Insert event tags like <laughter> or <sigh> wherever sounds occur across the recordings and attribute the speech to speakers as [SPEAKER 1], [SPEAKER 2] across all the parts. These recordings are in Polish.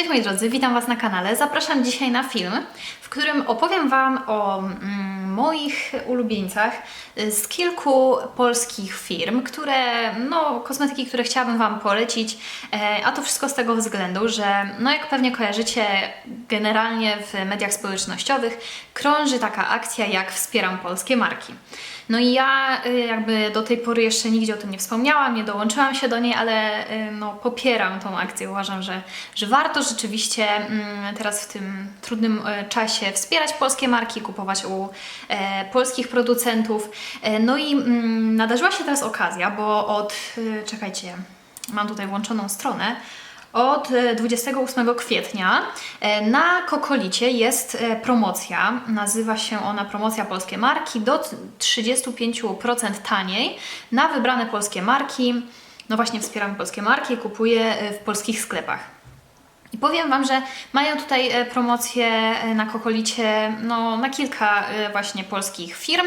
[SPEAKER 1] Cześć moi drodzy, witam Was na kanale. Zapraszam dzisiaj na film, w którym opowiem Wam o mm, moich ulubieńcach z kilku polskich firm, które, no, kosmetyki, które chciałabym Wam polecić, e, a to wszystko z tego względu, że, no, jak pewnie kojarzycie, generalnie w mediach społecznościowych krąży taka akcja jak Wspieram Polskie Marki. No i ja y, jakby do tej pory jeszcze nigdzie o tym nie wspomniałam, nie dołączyłam się do niej, ale y, no, popieram tą akcję. Uważam, że, że warto rzeczywiście mm, teraz w tym trudnym e, czasie wspierać polskie marki, kupować u e, polskich producentów. E, no i mm, nadarzyła się teraz okazja, bo od, y, czekajcie, mam tutaj włączoną stronę, od e, 28 kwietnia e, na Kokolicie jest e, promocja. Nazywa się ona promocja polskie marki do 35% taniej na wybrane polskie marki. No właśnie wspieram polskie marki, kupuję e, w polskich sklepach. I powiem Wam, że mają tutaj e, promocje e, na Kokolicie no, na kilka e, właśnie polskich firm.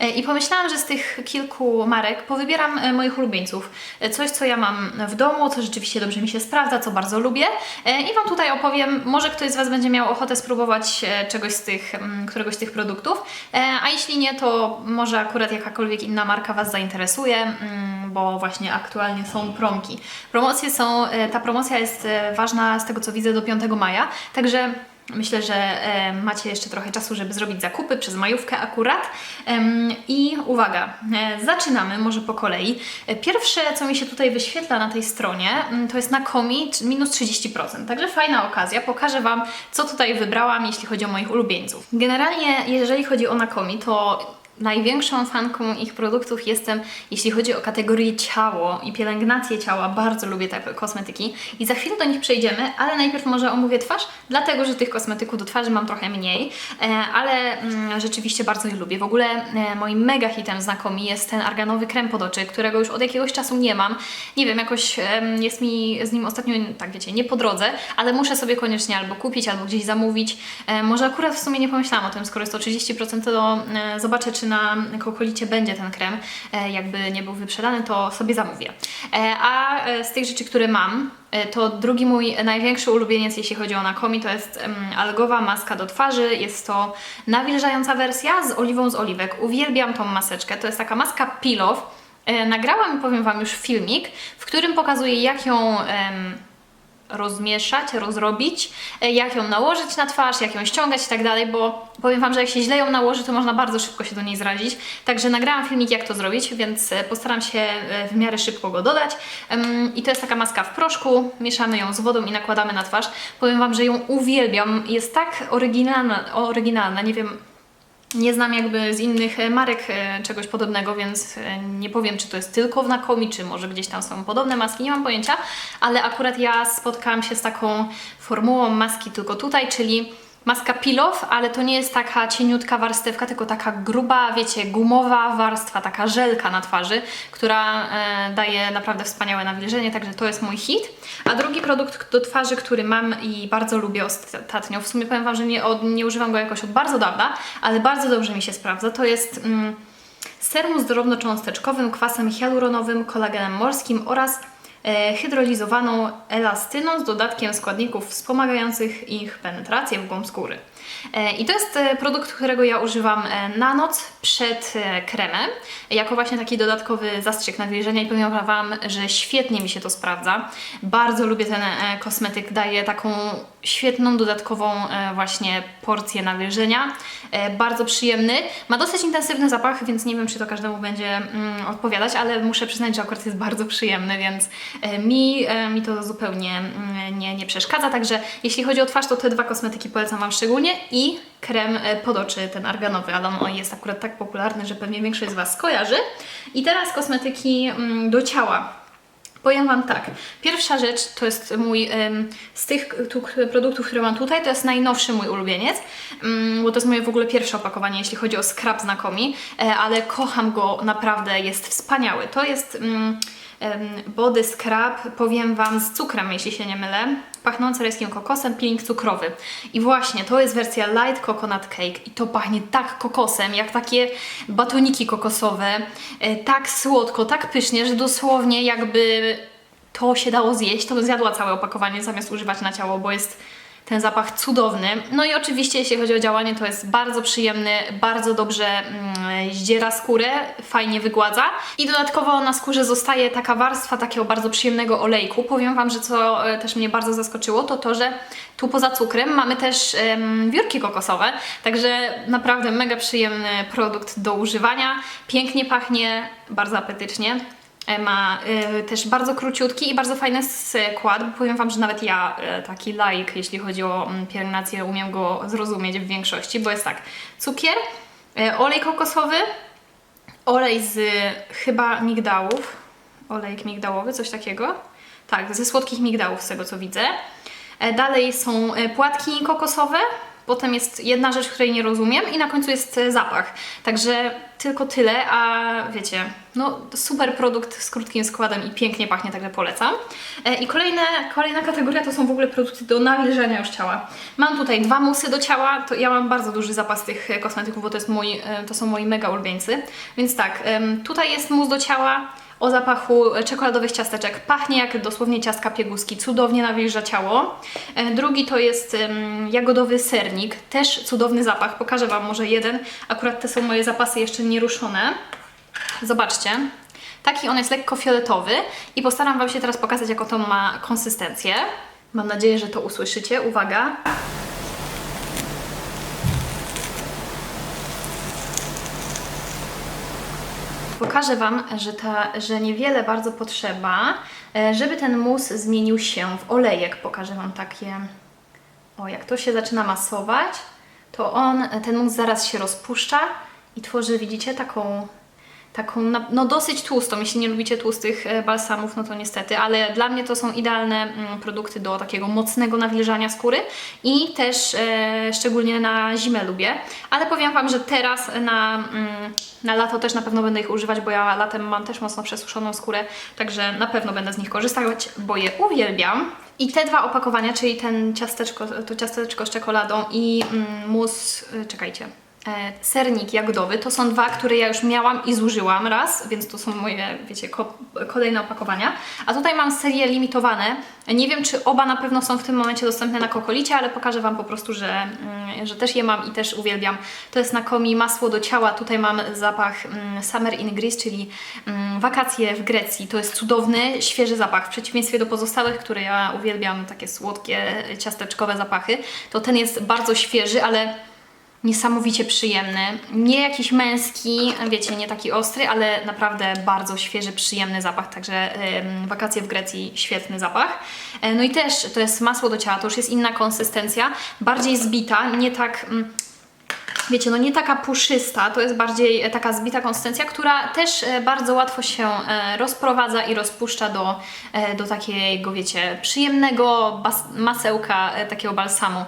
[SPEAKER 1] E, I pomyślałam, że z tych kilku marek powybieram e, moich ulubieńców. E, Coś, co ja mam w domu, co rzeczywiście dobrze mi się sprawdza, co bardzo lubię. I Wam tutaj opowiem, może ktoś z Was będzie miał ochotę spróbować czegoś z tych, mm, któregoś z tych produktów. A jeśli nie, to może akurat jakakolwiek inna marka Was zainteresuje, mm, bo właśnie aktualnie są promki. Promocje są, ta promocja jest ważna z tego co widzę do 5 maja, także Myślę, że e, macie jeszcze trochę czasu, żeby zrobić zakupy przez majówkę akurat. I uwaga, e, zaczynamy może po kolei. E, Pierwsze, co mi się tutaj wyświetla na tej stronie, mm, to jest na komi minus 30%. Także fajna okazja. Pokażę Wam, co tutaj wybrałam, jeśli chodzi o moich ulubieńców. Generalnie, jeżeli chodzi o Nakomi, to największą fanką ich produktów jestem, jeśli chodzi o kategorię ciało i pielęgnację ciała. Bardzo lubię te kosmetyki i za chwilę do nich przejdziemy, ale najpierw może omówię twarz, dlatego że tych kosmetyków do twarzy mam trochę mniej, e, ale mm, rzeczywiście bardzo je lubię. W ogóle e, moim mega hitem znakomi jest ten arganowy krem pod oczy, którego już od jakiegoś czasu nie mam. Nie wiem, jakoś jest mi z nim ostatnio, tak wiecie, nie po drodze, ale muszę sobie koniecznie albo kupić, albo gdzieś zamówić. E, może akurat w sumie nie pomyślałam o tym, skoro jest to 30%, to zobaczę, czy na kokolicie będzie ten krem. E, jakby nie był wyprzedany, to sobie zamówię. E, a e, z tych rzeczy, które mam, to drugi mój największy ulubieniec, jeśli chodzi o Nakomi, to jest em, algowa maska do twarzy. Jest to nawilżająca wersja z oliwą z oliwek. Uwielbiam tą maseczkę. To jest taka maska peel off. E, Nagrałam powiem Wam już filmik, w którym pokazuję, jak ją rozmieszać, rozrobić, e, jak ją nałożyć na twarz, jak ją ściągać i tak dalej, bo powiem Wam, że jak się źle ją nałoży, to można bardzo szybko się do niej zrazić. Także nagrałam filmik, jak to zrobić, więc e, postaram się e, w miarę szybko go dodać. I to jest taka maska w proszku, mieszamy ją z wodą i nakładamy na twarz. Powiem Wam, że ją uwielbiam, jest tak oryginalna, oryginalna nie wiem, nie znam jakby z innych e, marek e, czegoś podobnego, więc e, nie powiem, czy to jest tylko w Nakomi, czy może gdzieś tam są podobne maski, nie mam pojęcia, ale akurat ja spotkałam się z taką formułą maski tylko tutaj, czyli maska peel-off, ale to nie jest taka cieniutka warstewka, tylko taka gruba, wiecie, gumowa warstwa, taka żelka na twarzy, która e, daje naprawdę wspaniałe nawilżenie, także to jest mój hit. A drugi produkt do twarzy, który mam i bardzo lubię ostatnio, w sumie powiem Wam, że nie, od, nie używam go jakoś od bardzo dawna, ale bardzo dobrze mi się sprawdza, to jest mm, serum zdrownocząsteczkowym, kwasem hialuronowym, kolagenem morskim oraz hydrolizowaną elastyną z dodatkiem składników wspomagających ich penetrację w głąb skóry. E, I to jest e, produkt, którego ja używam e, na noc przed kremem, jako właśnie taki dodatkowy zastrzyk nawilżenia i powiem Wam, że świetnie mi się to sprawdza. Bardzo lubię ten kosmetyk, daje taką świetną dodatkową właśnie porcję nawilżenia. Bardzo przyjemny. Ma dosyć intensywny zapach, więc nie wiem, czy to każdemu będzie mm, odpowiadać, ale muszę przyznać, że akurat jest bardzo przyjemny, więc mi, mi to zupełnie mm, nie, nie przeszkadza. Także jeśli chodzi o twarz, to te dwa kosmetyki polecam Wam szczególnie i krem e, pod oczy, ten arganowy, ale on jest akurat tak popularny, że pewnie większość z Was skojarzy. I teraz kosmetyki mm, do ciała. Powiem Wam tak, pierwsza rzecz to jest mój, z tych produktów, które mam tutaj, to jest najnowszy mój ulubieniec, mm, bo to jest moje w ogóle pierwsze opakowanie, jeśli chodzi o skrab znakomi, e, ale kocham go, naprawdę jest wspaniały. To jest mm, body scrub, powiem Wam, z cukrem, jeśli się nie mylę, pachnący rajskim kokosem, peeling cukrowy. I właśnie, to jest wersja Light Coconut Cake i to pachnie tak kokosem, jak takie batoniki kokosowe, e, tak słodko, tak pysznie, że dosłownie jakby to się dało zjeść, to bym zjadła całe opakowanie zamiast używać na ciało, bo jest ten zapach cudowny. No i oczywiście jeśli chodzi o działanie, to jest bardzo przyjemny, bardzo dobrze mm, zdziera skórę, fajnie wygładza i dodatkowo na skórze zostaje taka warstwa takiego bardzo przyjemnego olejku. Powiem Wam, że co e, też mnie bardzo zaskoczyło, to to, że tu poza cukrem mamy też wiórki kokosowe, także naprawdę mega przyjemny produkt do używania. Pięknie pachnie, bardzo apetycznie. Ma e, też bardzo króciutki i bardzo fajny skład. Powiem Wam, że nawet ja, e, taki laik, jeśli chodzi o mm, pielęgnację, umiem go zrozumieć w większości, bo jest tak, cukier, e, olej kokosowy, olej z chyba migdałów, olejek migdałowy, coś takiego. Tak, ze słodkich migdałów, z tego co widzę. Dalej są płatki kokosowe, potem jest jedna rzecz, której nie rozumiem i na końcu jest e, zapach. Także tylko tyle, a wiecie, no super produkt z krótkim składem i pięknie pachnie, także polecam. E, I kolejne, kolejna kategoria to są w ogóle produkty do nawilżania już ciała. Mam tutaj dwa musy do ciała, to ja mam bardzo duży zapas tych e, kosmetyków, bo to, jest mój, to są moi mega ulubieńcy. Więc tak, tutaj jest mus do ciała, o zapachu czekoladowych ciasteczek. Pachnie jak dosłownie ciastka pieguski, cudownie nawilża ciało. E, Drugi to jest jagodowy sernik, też cudowny zapach. Pokażę Wam może jeden. Akurat te są moje zapasy jeszcze nieruszone. Zobaczcie. Taki on jest lekko fioletowy i postaram Wam się teraz pokazać, jaką to ma konsystencję. Mam nadzieję, że to usłyszycie. Uwaga. Pokażę Wam, że, ta, że niewiele bardzo potrzeba, e, żeby ten mus zmienił się w olejek. Pokażę Wam takie... O, jak to się zaczyna masować, to on, ten mus zaraz się rozpuszcza i tworzy, widzicie, taką, taką no dosyć tłustą. Jeśli nie lubicie tłustych e, balsamów, no to niestety, ale dla mnie to są idealne mm, produkty do takiego mocnego nawilżania skóry i też e, szczególnie na zimę lubię. Ale powiem Wam, że teraz na, mm, na lato też na pewno będę ich używać, bo ja latem mam też mocno przesuszoną skórę, także na pewno będę z nich korzystać, bo je uwielbiam. I te dwa opakowania, czyli ten ciasteczko, to ciasteczko z czekoladą i mm, mus, y, czekajcie, e, sernik jagodowy, to są dwa, które ja już miałam i zużyłam raz, więc to są moje, wiecie, ko kolejne opakowania. A tutaj mam serie limitowane. Nie wiem, czy oba na pewno są w tym momencie dostępne na Kokolicie, ale pokażę Wam po prostu, że, mm, że też je mam i też uwielbiam. To jest na komi masło do ciała. Tutaj mam zapach mm, Summer in Greece, czyli mm, wakacje w Grecji. To jest cudowny, świeży zapach. W przeciwieństwie do pozostałych, które ja uwielbiam, takie słodkie, ciasteczkowe zapachy, to ten jest bardzo świeży, ale niesamowicie przyjemny. Nie jakiś męski, wiecie, nie taki ostry, ale naprawdę bardzo świeży, przyjemny zapach. Także wakacje w Grecji, świetny zapach. E, no i też to jest masło do ciała, to już jest inna konsystencja, bardziej zbita, nie tak. mm, Wiecie, no nie taka puszysta, to jest bardziej e, taka zbita konsystencja, która też e, bardzo łatwo się rozprowadza i rozpuszcza do, do takiego, wiecie, przyjemnego masełka, takiego balsamu.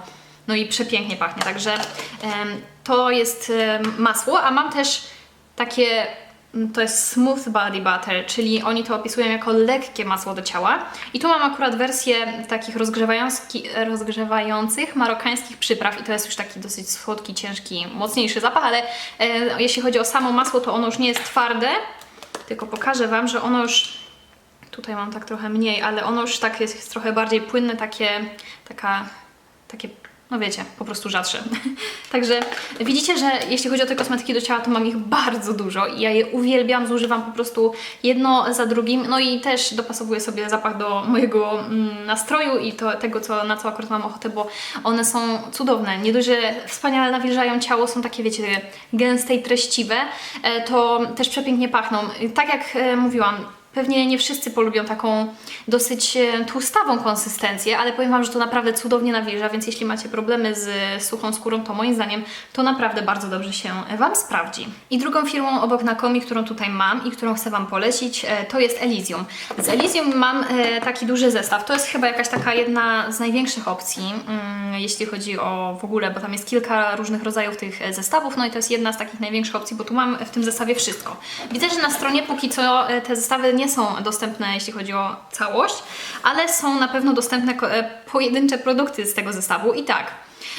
[SPEAKER 1] No i przepięknie pachnie, także to jest masło, a mam też takie, mm, to jest smooth body butter, czyli oni to opisują jako lekkie masło do ciała. I tu mam akurat wersję takich rozgrzewający- rozgrzewających marokańskich przypraw i to jest już taki dosyć słodki, ciężki, mocniejszy zapach, ale e, jeśli chodzi o samo masło, to ono już nie jest twarde, tylko pokażę Wam, że ono już Tutaj mam tak trochę mniej, ale ono już tak jest, jest trochę bardziej płynne, takie, taka, takie, no wiecie, po prostu rzadsze. <laughs> Także widzicie, że jeśli chodzi o te kosmetyki do ciała, to mam ich bardzo dużo i ja je uwielbiam, zużywam po prostu jedno za drugim, no i też dopasowuję sobie zapach do mojego mm, nastroju i to, tego, co, na co akurat mam ochotę, bo one są cudowne. Nie dość, że wspaniale nawilżają ciało, są takie, wiecie, gęste i treściwe, e, to też przepięknie pachną. Tak jak e, mówiłam, Pewnie nie wszyscy polubią taką dosyć e, tłustawą konsystencję, ale powiem Wam, że to naprawdę cudownie nawilża, więc jeśli macie problemy z suchą skórą, to moim zdaniem to naprawdę bardzo dobrze się Wam sprawdzi. I drugą firmą obok Nakomi, którą tutaj mam i którą chcę Wam polecić, e, to jest Elysium. Z Elysium mam e, taki duży zestaw. To jest chyba jakaś taka jedna z największych opcji, mm, jeśli chodzi o w ogóle, bo tam jest kilka różnych rodzajów tych zestawów, no i to jest jedna z takich największych opcji, bo tu mam w tym zestawie wszystko. Widzę, że na stronie póki co te zestawy nie są dostępne, jeśli chodzi o całość, ale są na pewno dostępne e, pojedyncze produkty z tego zestawu i tak.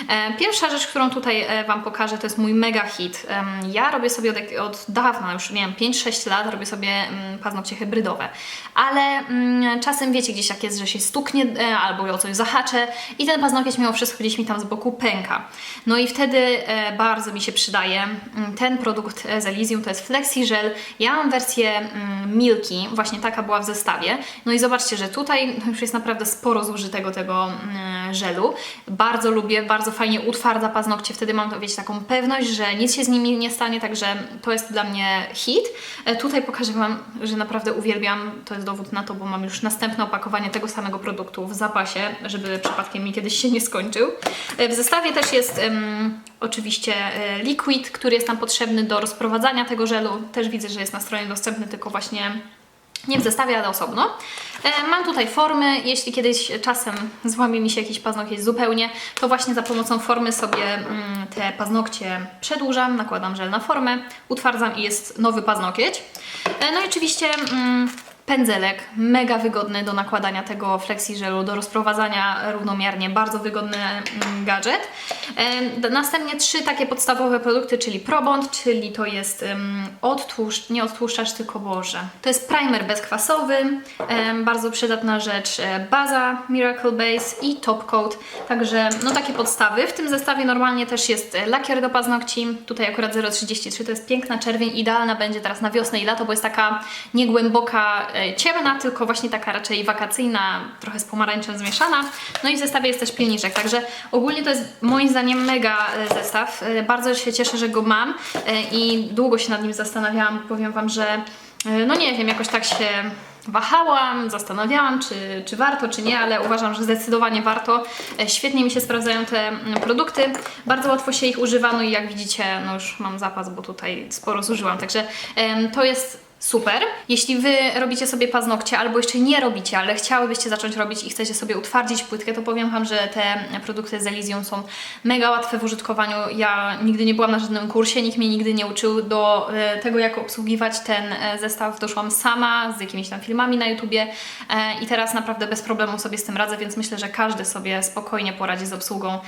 [SPEAKER 1] E, Pierwsza rzecz, którą tutaj e, Wam pokażę, to jest mój mega hit. Ja robię sobie od, od dawna, już nie wiem, 5-6 lat, robię sobie mm, paznokcie hybrydowe. Ale mm, czasem wiecie gdzieś jak jest, że się stuknie e, albo o coś zahaczę i ten paznokieć mimo wszystko gdzieś mi tam z boku pęka. No i wtedy bardzo mi się przydaje mm, ten produkt z Elysium, to jest Flexi Gel. Ja mam wersję Milki, właśnie taka była w zestawie. No i zobaczcie, że tutaj już jest naprawdę sporo zużytego tego żelu. Bardzo lubię, bardzo fajnie utwardza paznokcie, wtedy mam, wiecie, taką pewność, że nic się z nimi nie stanie, także to jest dla mnie hit. E, Tutaj pokażę Wam, że naprawdę uwielbiam, to jest dowód na to, bo mam już następne opakowanie tego samego produktu w zapasie, żeby przypadkiem mi kiedyś się nie skończył. E, W zestawie też jest em, oczywiście e, liquid, który jest nam potrzebny do rozprowadzania tego żelu. Też widzę, że jest na stronie dostępny, tylko właśnie nie w zestawie, ale osobno. E, Mam tutaj formy, jeśli kiedyś czasem złamie mi się jakiś paznokieć zupełnie, to właśnie za pomocą formy sobie mm, te paznokcie przedłużam, nakładam żel na formę, utwardzam i jest nowy paznokieć. E, No i oczywiście mm, pędzelek, mega wygodny do nakładania tego flexi żelu, do rozprowadzania równomiernie, bardzo wygodny mm, gadżet. Następnie trzy takie podstawowe produkty, czyli Probond, czyli to jest odtłuszcz, nie odtłuszczacz, tylko Boże. To jest primer bezkwasowy, bardzo przydatna rzecz, e, baza Miracle Base i Top Coat, także no takie podstawy. W tym zestawie normalnie też jest e, lakier do paznokci, tutaj akurat 0,33, to jest piękna czerwień, idealna będzie teraz na wiosnę i lato, bo jest taka niegłęboka, ciemna, tylko właśnie taka raczej wakacyjna, trochę z pomarańczem zmieszana. No i w zestawie jest też pilniczek, także ogólnie to jest moim zdaniem mega e, zestaw. E, Bardzo się cieszę, że go mam e, i długo się nad nim zastanawiałam. Powiem Wam, że e, no nie wiem, jakoś tak się wahałam, zastanawiałam, czy, czy warto, czy nie, ale uważam, że zdecydowanie warto. E, Świetnie mi się sprawdzają te mm, produkty, bardzo łatwo się ich używa, no i jak widzicie, no już mam zapas, bo tutaj sporo zużyłam, także to jest Super. Jeśli Wy robicie sobie paznokcie albo jeszcze nie robicie, ale chciałybyście zacząć robić i chcecie sobie utwardzić płytkę, to powiem Wam, że te produkty z Elysium są mega łatwe w użytkowaniu. Ja nigdy nie byłam na żadnym kursie, nikt mnie nigdy nie uczył do e, tego, jak obsługiwać ten e, zestaw. Doszłam sama z jakimiś tam filmami na YouTubie e, i teraz naprawdę bez problemu sobie z tym radzę, więc myślę, że każdy sobie spokojnie poradzi z obsługą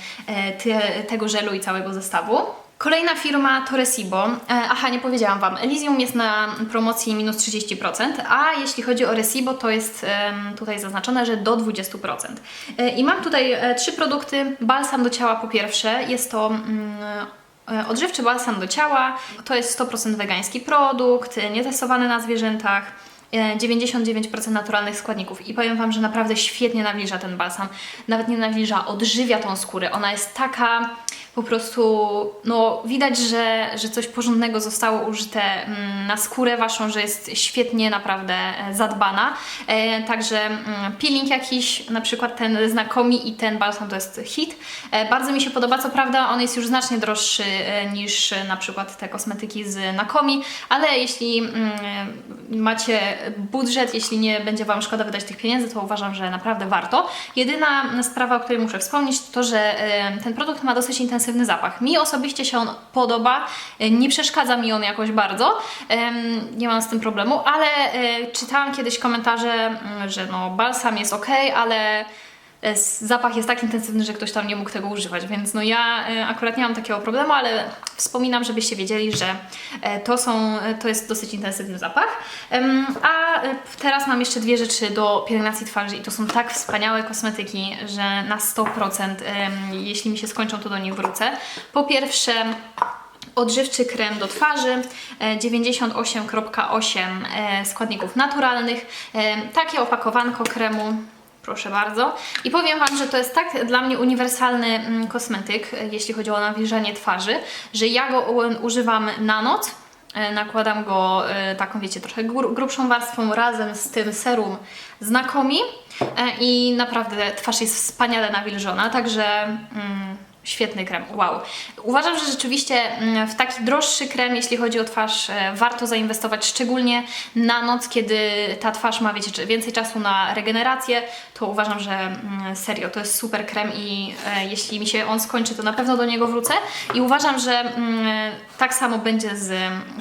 [SPEAKER 1] te, tego żelu i całego zestawu. Kolejna firma to Resibo. E, Aha, nie powiedziałam Wam. Elysium jest na promocji minus 30%, a jeśli chodzi o Resibo, to jest tutaj zaznaczone, że do 20%. E, I mam tutaj e, trzy produkty. Balsam do ciała po pierwsze. Jest to mm, odżywczy balsam do ciała. To jest 100% wegański produkt, nietestowany na zwierzętach. E, 99% naturalnych składników i powiem Wam, że naprawdę świetnie nawilża ten balsam. Nawet nie nawilża, odżywia tą skórę. Ona jest taka po prostu, no widać, że, że coś porządnego zostało użyte mm, na skórę Waszą, że jest świetnie naprawdę e, zadbana. E, także mm, peeling jakiś, na przykład ten znakomi i ten balsam to jest hit. E, bardzo mi się podoba, co prawda on jest już znacznie droższy niż na przykład te kosmetyki z Nakomi, ale jeśli mm, macie budżet, jeśli nie będzie Wam szkoda wydać tych pieniędzy, to uważam, że naprawdę warto. Jedyna sprawa, o której muszę wspomnieć, to to, że ten produkt ma dosyć intensywny zapach. Mi osobiście się on podoba, e, nie przeszkadza mi on jakoś bardzo, nie mam z tym problemu, ale e, czytałam kiedyś komentarze, mm, że no balsam jest ok, ale zapach jest tak intensywny, że ktoś tam nie mógł tego używać, więc no ja e, akurat nie mam takiego problemu, ale wspominam, żebyście wiedzieli, że e, to, są, e, to jest dosyć intensywny zapach. A e, teraz mam jeszcze dwie rzeczy do pielęgnacji twarzy i to są tak wspaniałe kosmetyki, że na 100% em, jeśli mi się skończą, to do nich wrócę. Po pierwsze odżywczy krem do twarzy, e, 98,8 e, składników naturalnych. E, Takie opakowanko kremu Proszę bardzo. I powiem Wam, że to jest tak dla mnie uniwersalny mm, kosmetyk, e, jeśli chodzi o nawilżanie twarzy, że ja go używam na noc. E, Nakładam go e, taką, wiecie, trochę gru- grubszą warstwą razem z tym serum znakomi i naprawdę twarz jest wspaniale nawilżona, także mm, świetny krem, wow. Uważam, że rzeczywiście mm, w taki droższy krem, jeśli chodzi o twarz, warto zainwestować szczególnie na noc, kiedy ta twarz ma, wiecie, więcej czasu na regenerację, to uważam, że mm, serio, to jest super krem i e, jeśli mi się on skończy, to na pewno do niego wrócę. I uważam, że mm, tak samo będzie z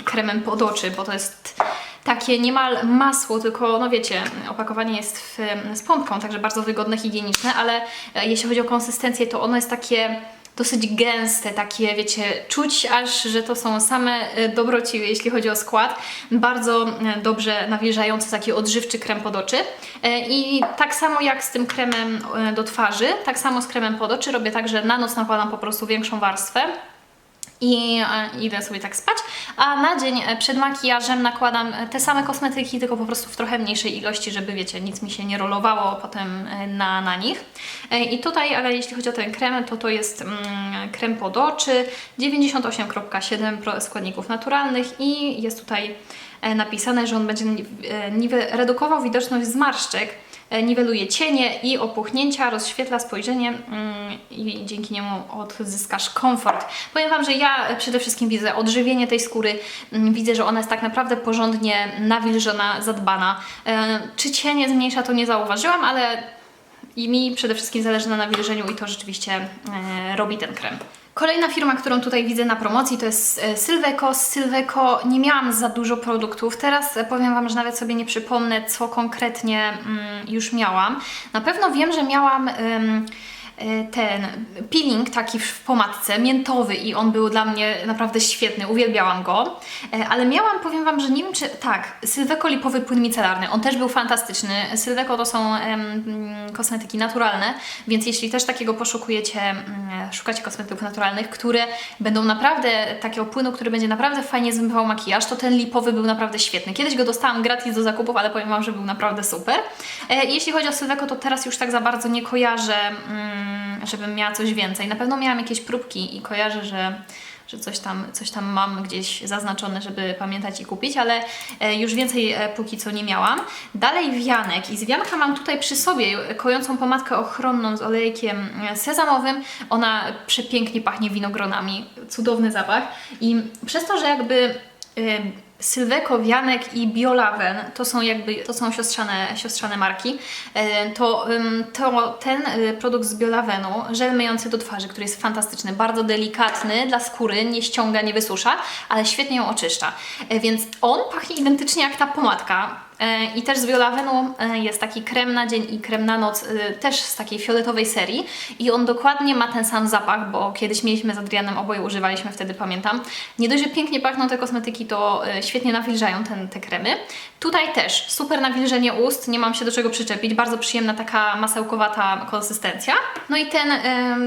[SPEAKER 1] kremem pod oczy, bo to jest takie niemal masło, tylko no wiecie, opakowanie jest w, z pompką, także bardzo wygodne, higieniczne, ale e, jeśli chodzi o konsystencję, to ono jest takie dosyć gęste, takie wiecie, czuć aż, że to są same e, dobrociły, jeśli chodzi o skład. Bardzo e, dobrze nawilżający, taki odżywczy krem pod oczy. E, I tak samo jak z tym kremem do twarzy, tak samo z kremem pod oczy robię tak, że na noc nakładam po prostu większą warstwę i e, idę sobie tak spać, a na dzień e, przed makijażem nakładam e, te same kosmetyki, tylko po prostu w trochę mniejszej ilości, żeby wiecie, nic mi się nie rolowało potem na, na nich. I tutaj, ale jeśli chodzi o ten krem, to to jest mm, krem pod oczy, 98,7 pro- składników naturalnych i jest tutaj napisane, że on będzie ni- niwe- redukował widoczność zmarszczek, niweluje cienie i opuchnięcia, rozświetla spojrzenie mm, i dzięki niemu odzyskasz komfort. Powiem Wam, że ja e, przede wszystkim widzę odżywienie tej skóry, mm, widzę, że ona jest tak naprawdę porządnie nawilżona, zadbana. E, Czy cienie zmniejsza, to nie zauważyłam, ale i mi przede wszystkim zależy na nawilżeniu i to rzeczywiście e, robi ten krem. Kolejna firma, którą tutaj widzę na promocji to jest e, Sylveco. Z Sylveco nie miałam za dużo produktów. Teraz e, powiem Wam, że nawet sobie nie przypomnę, co konkretnie mm, już miałam. Na pewno wiem, że miałam... ym, ten peeling taki w pomadce, miętowy i on był dla mnie naprawdę świetny, uwielbiałam go, E, ale miałam, powiem Wam, że nie wiem czy, tak, Sylveco lipowy płyn micelarny, on też był fantastyczny, Sylveco to są em, kosmetyki naturalne, więc jeśli też takiego poszukujecie, szukacie kosmetyków naturalnych, które będą naprawdę, takiego płynu, który będzie naprawdę fajnie zmywał makijaż, to ten lipowy był naprawdę świetny. Kiedyś go dostałam gratis do zakupów, ale powiem Wam, że był naprawdę super. E, Jeśli chodzi o Sylveco, to teraz już tak za bardzo nie kojarzę, mm, żebym miała coś więcej. Na pewno miałam jakieś próbki i kojarzę, że że coś tam, coś tam mam gdzieś zaznaczone, żeby pamiętać i kupić, ale e, już więcej e, póki co nie miałam. Dalej wianek i z wianka mam tutaj przy sobie kojącą pomadkę ochronną z olejkiem e, sezamowym. Ona przepięknie pachnie winogronami, cudowny zapach i przez to, że jakby ym, Sylweco, Wianek i Biolaven to są jakby to są siostrzane, siostrzane marki. E, To, to ten y, produkt z Biolavenu, żel myjący do twarzy, który jest fantastyczny, bardzo delikatny dla skóry, nie ściąga, nie wysusza, ale świetnie ją oczyszcza. E, Więc on pachnie identycznie jak ta pomadka. E, I też z Biolavenu e, jest taki krem na dzień i krem na noc, e, też z takiej fioletowej serii. I on dokładnie ma ten sam zapach, bo kiedyś mieliśmy z Adrianem, oboje używaliśmy wtedy, pamiętam. Nie dość, że pięknie pachną te kosmetyki, to świetnie nawilżają ten, te kremy. Tutaj też super nawilżenie ust, nie mam się do czego przyczepić, bardzo przyjemna taka masełkowata konsystencja. No i ten,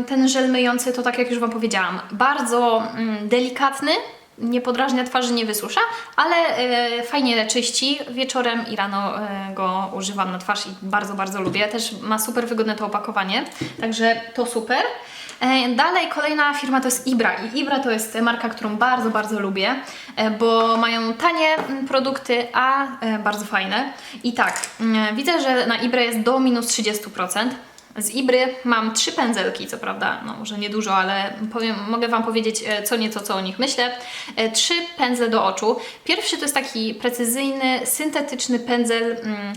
[SPEAKER 1] ten żel myjący to tak jak już Wam powiedziałam, bardzo mm, delikatny, nie podrażnia twarzy, nie wysusza, ale e, fajnie czyści. Wieczorem i rano e, go używam na twarz i bardzo, bardzo lubię. Też ma super wygodne to opakowanie, także to super. E, Dalej kolejna firma to jest Ibra i Ibra to jest marka, którą bardzo, bardzo lubię, bo mają tanie mm, produkty, a bardzo fajne. I tak, mm, widzę, że na Ibra jest do minus 30%. Z Ibry mam trzy pędzelki, co prawda, no może nie dużo, ale powiem, mogę Wam powiedzieć e, co nieco, co o nich myślę. E, Trzy pędzle do oczu. Pierwszy to jest taki precyzyjny, syntetyczny pędzel, mm,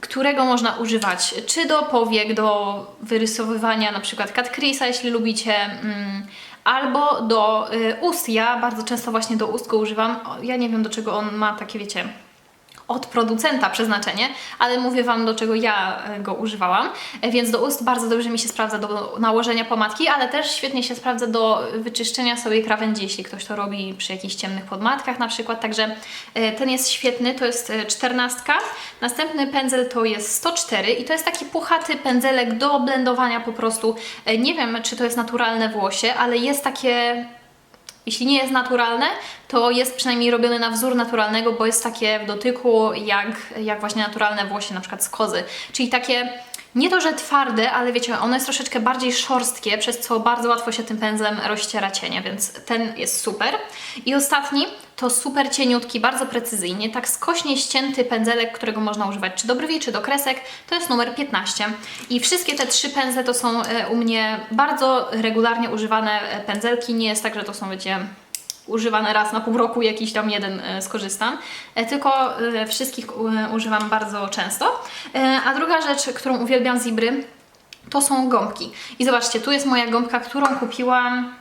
[SPEAKER 1] którego można używać czy do powiek, do wyrysowywania na przykład crease'a, jeśli lubicie, mm, albo do y, ust. Ja bardzo często właśnie do ust go używam. Ja nie wiem do czego on ma takie, wiecie, od producenta przeznaczenie, ale mówię Wam, do czego ja e, go używałam. E, Więc do ust bardzo dobrze mi się sprawdza do nałożenia pomadki, ale też świetnie się sprawdza do wyczyszczenia sobie krawędzi, jeśli ktoś to robi przy jakichś ciemnych podmatkach na przykład. Także e, ten jest świetny, to jest e, 14. Następny pędzel to jest 104 i to jest taki puchaty pędzelek do blendowania po prostu. Nie wiem, czy to jest naturalne włosie, ale jest takie jeśli nie jest naturalne, to jest przynajmniej robione na wzór naturalnego, bo jest takie w dotyku jak, jak właśnie naturalne włosie, na przykład z kozy. Czyli takie nie to, że twarde, ale wiecie, ono jest troszeczkę bardziej szorstkie, przez co bardzo łatwo się tym pędzlem rozciera cienie, więc ten jest super. I ostatni to super cieniutki, bardzo precyzyjnie, tak skośnie ścięty pędzelek, którego można używać czy do brwi, czy do kresek, to jest numer 15. I wszystkie te trzy pędzle to są e, u mnie bardzo regularnie używane e, pędzelki, nie jest tak, że to są, wiecie, używane raz na pół roku, jakiś tam jeden e, skorzystam, tylko wszystkich używam bardzo często. A druga rzecz, którą uwielbiam z Ibry, to są gąbki. I zobaczcie, tu jest moja gąbka, którą kupiłam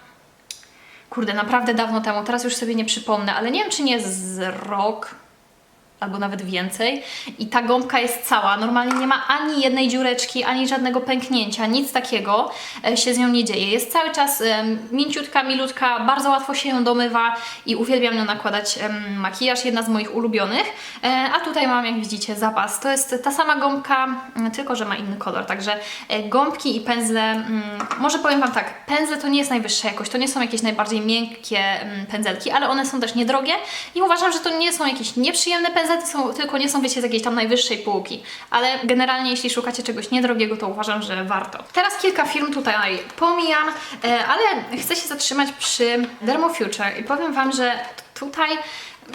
[SPEAKER 1] kurde, naprawdę dawno temu, teraz już sobie nie przypomnę, ale nie wiem, czy nie z rok, albo nawet więcej. I ta gąbka jest cała. Normalnie nie ma ani jednej dziureczki, ani żadnego pęknięcia, nic takiego e, się z nią nie dzieje. Jest cały czas mięciutka, milutka, bardzo łatwo się ją domywa i uwielbiam nią nakładać makijaż, jedna z moich ulubionych. E, a tutaj mam, jak widzicie, zapas. To jest ta sama gąbka, tylko że ma inny kolor. Także e, gąbki i pędzle, może powiem Wam tak, pędzle to nie jest najwyższa jakość, to nie są jakieś najbardziej miękkie pędzelki, ale one są też niedrogie i uważam, że to nie są jakieś nieprzyjemne pędzle, to są, tylko nie są, wiecie, z jakiejś tam najwyższej półki. Ale generalnie, jeśli szukacie czegoś niedrogiego, to uważam, że warto. Teraz kilka firm tutaj pomijam, e, ale chcę się zatrzymać przy Dermo Future i powiem Wam, że tutaj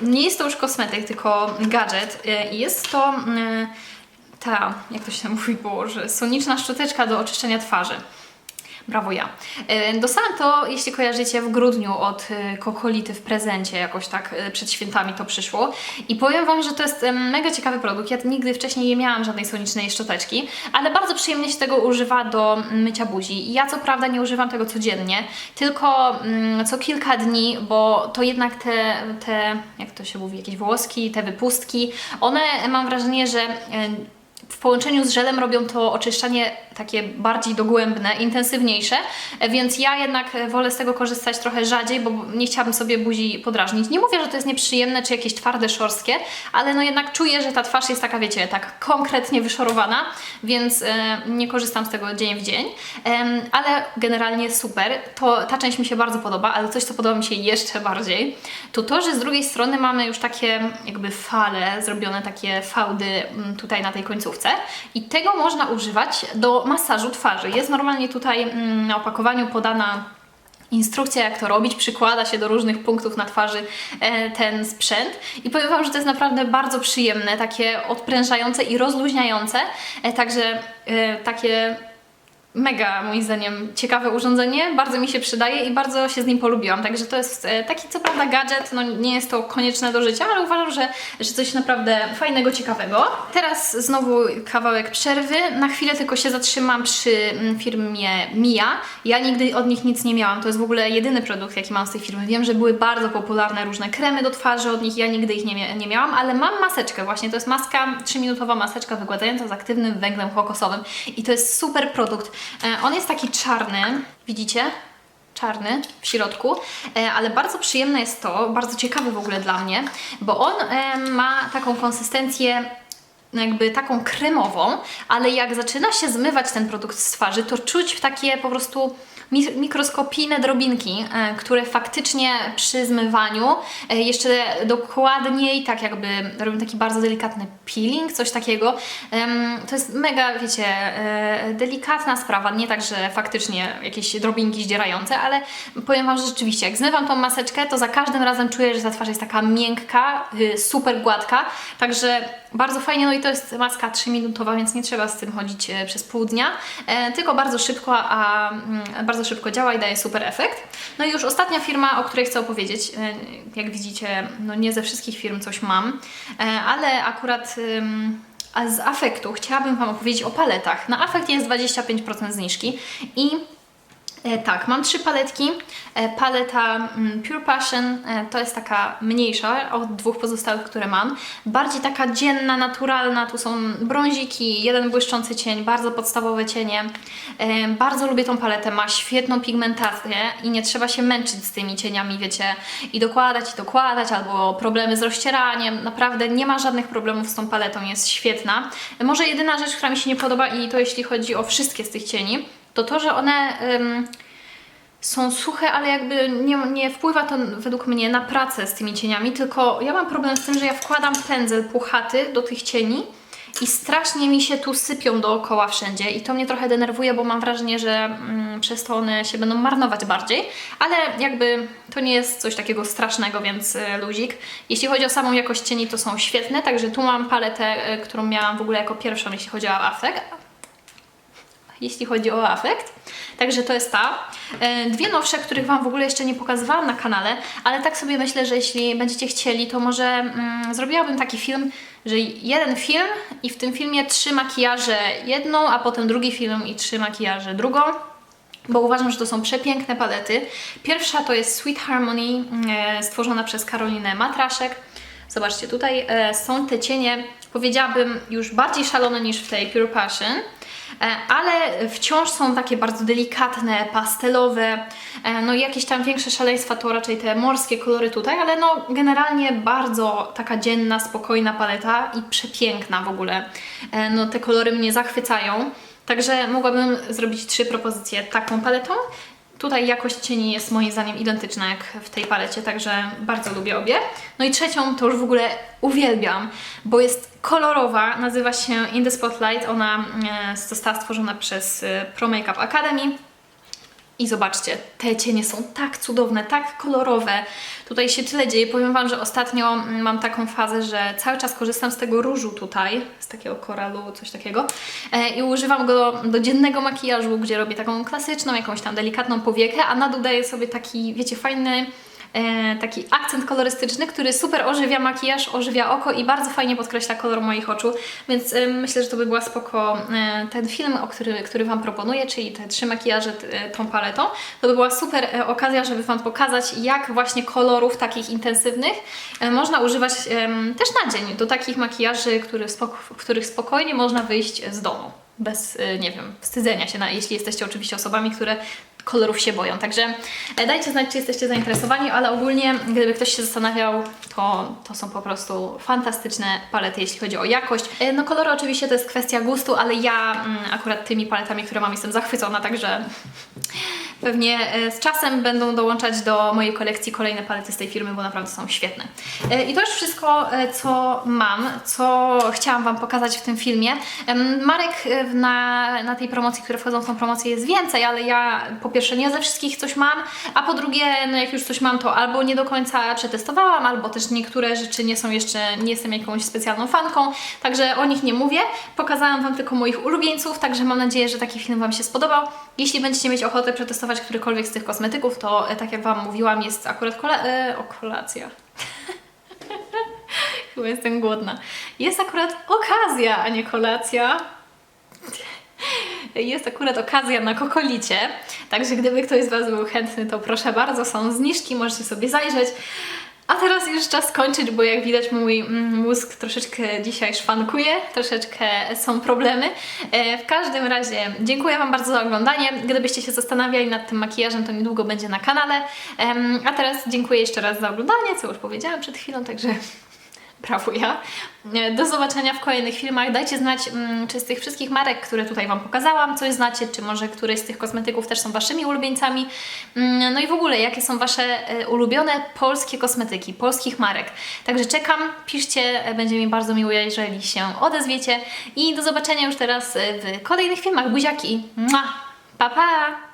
[SPEAKER 1] nie jest to już kosmetyk, tylko gadżet e, jest to mm, ta, jak to się <laughs> mówi, Boże, soniczna szczoteczka do oczyszczenia twarzy. Brawo ja. E, Dostałam to, jeśli kojarzycie, w grudniu od e, Kokolity w prezencie, jakoś tak e, przed świętami to przyszło. I powiem Wam, że to jest mega ciekawy produkt. Ja nigdy wcześniej nie miałam żadnej sonicznej szczoteczki, ale bardzo przyjemnie się tego używa do mycia buzi. Ja co prawda nie używam tego codziennie, tylko mm, co kilka dni, bo to jednak te, te, jak to się mówi, jakieś włoski, te wypustki, one mam wrażenie, że w połączeniu z żelem robią to oczyszczanie takie bardziej dogłębne, intensywniejsze, więc ja jednak wolę z tego korzystać trochę rzadziej, bo nie chciałabym sobie buzi podrażnić. Nie mówię, że to jest nieprzyjemne czy jakieś twarde, szorstkie, ale no jednak czuję, że ta twarz jest taka, wiecie, tak konkretnie wyszorowana, więc e, nie korzystam z tego dzień w dzień, ale generalnie super. To, ta część mi się bardzo podoba, ale coś, co podoba mi się jeszcze bardziej, to to, że z drugiej strony mamy już takie jakby fale, zrobione takie fałdy mm, tutaj na tej końcówce i tego można używać do masażu twarzy. Jest normalnie tutaj mm, na opakowaniu podana instrukcja, jak to robić, przykłada się do różnych punktów na twarzy e, ten sprzęt. I powiem Wam, że to jest naprawdę bardzo przyjemne, takie odprężające i rozluźniające, e, także e, takie mega moim zdaniem ciekawe urządzenie, bardzo mi się przydaje i bardzo się z nim polubiłam, także to jest e, taki co prawda gadżet, no nie jest to konieczne do życia, ale uważam, że, że coś naprawdę fajnego, ciekawego. Teraz znowu kawałek przerwy, na chwilę tylko się zatrzymam przy mm, firmie Mia. Ja nigdy od nich nic nie miałam, to jest w ogóle jedyny produkt jaki mam z tej firmy. Wiem, że były bardzo popularne różne kremy do twarzy od nich, ja nigdy ich nie, nie miałam, ale mam maseczkę właśnie, to jest maska, 3-minutowa maseczka wygładzająca z aktywnym węglem kokosowym i to jest super produkt. E, On jest taki czarny, widzicie? Czarny w środku, e, ale bardzo przyjemne jest to, bardzo ciekawe w ogóle dla mnie, bo on ma taką konsystencję jakby taką kremową, ale jak zaczyna się zmywać ten produkt z twarzy, to czuć takie po prostu mi- mikroskopijne drobinki, e, które faktycznie przy zmywaniu e, jeszcze dokładniej, tak jakby robią taki bardzo delikatny peeling, coś takiego. To jest mega, wiecie, e, delikatna sprawa, nie tak, że faktycznie jakieś drobinki zdzierające, ale powiem Wam, że rzeczywiście, jak zmywam tą maseczkę, to za każdym razem czuję, że ta twarz jest taka miękka, y, super gładka, także bardzo fajnie, no i to jest maska 3-minutowa, więc nie trzeba z tym chodzić e, przez pół dnia, e, tylko bardzo szybko, a mm, bardzo szybko działa i daje super efekt. No i już ostatnia firma, o której chcę opowiedzieć, e, jak widzicie, no nie ze wszystkich firm coś mam, ale akurat z afektu chciałabym Wam opowiedzieć o paletach. Na afekt jest 25% zniżki i tak, mam trzy paletki. E, paleta mm, Pure Passion e, to jest taka mniejsza od dwóch pozostałych, które mam. Bardziej taka dzienna, naturalna. Tu są brąziki, jeden błyszczący cień, bardzo podstawowe cienie. E, bardzo lubię tą paletę, ma świetną pigmentację i nie trzeba się męczyć z tymi cieniami, wiecie, i dokładać, i dokładać, albo problemy z rozcieraniem. Naprawdę nie ma żadnych problemów z tą paletą, jest świetna. E, Może jedyna rzecz, która mi się nie podoba i to jeśli chodzi o wszystkie z tych cieni, to to, że one ym, są suche, ale jakby nie, nie wpływa to według mnie na pracę z tymi cieniami, tylko ja mam problem z tym, że ja wkładam pędzel puchaty do tych cieni i strasznie mi się tu sypią dookoła wszędzie i to mnie trochę denerwuje, bo mam wrażenie, że mm, przez to one się będą marnować bardziej, ale jakby to nie jest coś takiego strasznego, więc y, luzik. Jeśli chodzi o samą jakość cieni, to są świetne, także tu mam paletę, y, którą miałam w ogóle jako pierwszą, jeśli chodzi o afekt, jeśli chodzi o afekt. Także to jest ta. E, Dwie nowsze, których Wam w ogóle jeszcze nie pokazywałam na kanale, ale tak sobie myślę, że jeśli będziecie chcieli, to może mm, zrobiłabym taki film, że jeden film i w tym filmie trzy makijaże jedną, a potem drugi film i trzy makijaże drugą. Bo uważam, że to są przepiękne palety. Pierwsza to jest Sweet Harmony, e, stworzona przez Karolinę Matraszek. Zobaczcie, tutaj e, są te cienie, powiedziałabym, już bardziej szalone niż w tej Pure Passion. E, ale wciąż są takie bardzo delikatne, pastelowe, e, no jakieś tam większe szaleństwa to raczej te morskie kolory tutaj, ale no generalnie bardzo taka dzienna, spokojna paleta i przepiękna w ogóle. E, No te kolory mnie zachwycają, także mogłabym zrobić trzy propozycje taką paletą. Tutaj jakość cieni jest moim zdaniem identyczna jak w tej palecie, także bardzo lubię obie. No i trzecią to już w ogóle uwielbiam, bo jest kolorowa, nazywa się In the Spotlight. Ona e, została stworzona przez e, Pro Makeup Academy. I zobaczcie, te cienie są tak cudowne, tak kolorowe. Tutaj się tyle dzieje. Powiem Wam, że ostatnio mm, mam taką fazę, że cały czas korzystam z tego różu tutaj, z takiego koralu, coś takiego. E, I używam go do dziennego makijażu, gdzie robię taką klasyczną, jakąś tam delikatną powiekę, a na dół daję sobie taki, wiecie, fajny taki akcent kolorystyczny, który super ożywia makijaż, ożywia oko i bardzo fajnie podkreśla kolor moich oczu, więc e, myślę, że to by była spoko e, ten film, o który, który Wam proponuję, czyli te trzy makijaże e, tą paletą, to by była super e, okazja, żeby Wam pokazać, jak właśnie kolorów takich intensywnych e, można używać też na dzień, do takich makijaży, który w których spokojnie można wyjść z domu. Bez, e, nie wiem, wstydzenia się, na, jeśli jesteście oczywiście osobami, które kolorów się boją. Także e, dajcie znać, czy jesteście zainteresowani, ale ogólnie, gdyby ktoś się zastanawiał, to, to są po prostu fantastyczne palety, jeśli chodzi o jakość. E, No kolory oczywiście to jest kwestia gustu, ale ja mm, akurat tymi paletami, które mam, jestem zachwycona, także pewnie e, z czasem będą dołączać do mojej kolekcji kolejne palety z tej firmy, bo naprawdę są świetne. E, I to już wszystko, e, co mam, co chciałam Wam pokazać w tym filmie. Marek na, na tej promocji, które wchodzą w tą promocję jest więcej, ale ja po pierwsze nie ze wszystkich coś mam, a po drugie, no jak już coś mam, to albo nie do końca przetestowałam, albo też niektóre rzeczy nie są jeszcze, nie jestem jakąś specjalną fanką, także o nich nie mówię. Pokazałam Wam tylko moich ulubieńców, także mam nadzieję, że taki film Wam się spodobał. Jeśli będziecie mieć ochotę przetestować którykolwiek z tych kosmetyków, to e, tak jak Wam mówiłam, jest akurat e, o, kolacja. <laughs> Chyba jestem głodna. Jest akurat okazja, a nie kolacja. <laughs> Jest akurat okazja na kokolicie, także gdyby ktoś z Was był chętny, to proszę bardzo, są zniżki, możecie sobie zajrzeć. A teraz już czas kończyć, bo jak widać mój mm, mózg troszeczkę dzisiaj szwankuje, troszeczkę są problemy. E, W każdym razie dziękuję Wam bardzo za oglądanie. Gdybyście się zastanawiali nad tym makijażem, to niedługo będzie na kanale. A teraz dziękuję jeszcze raz za oglądanie, co już powiedziałam przed chwilą, także Brawo ja. E, Do zobaczenia w kolejnych filmach. Dajcie znać, mm, czy z tych wszystkich marek, które tutaj Wam pokazałam, coś znacie, czy może któreś z tych kosmetyków też są Waszymi ulubieńcami. Mm, No i w ogóle, jakie są Wasze e, ulubione polskie kosmetyki, polskich marek. Także czekam, piszcie, e, będzie mi bardzo miło, jeżeli się odezwiecie. I do zobaczenia już teraz w kolejnych filmach. Buziaki! Pa, pa!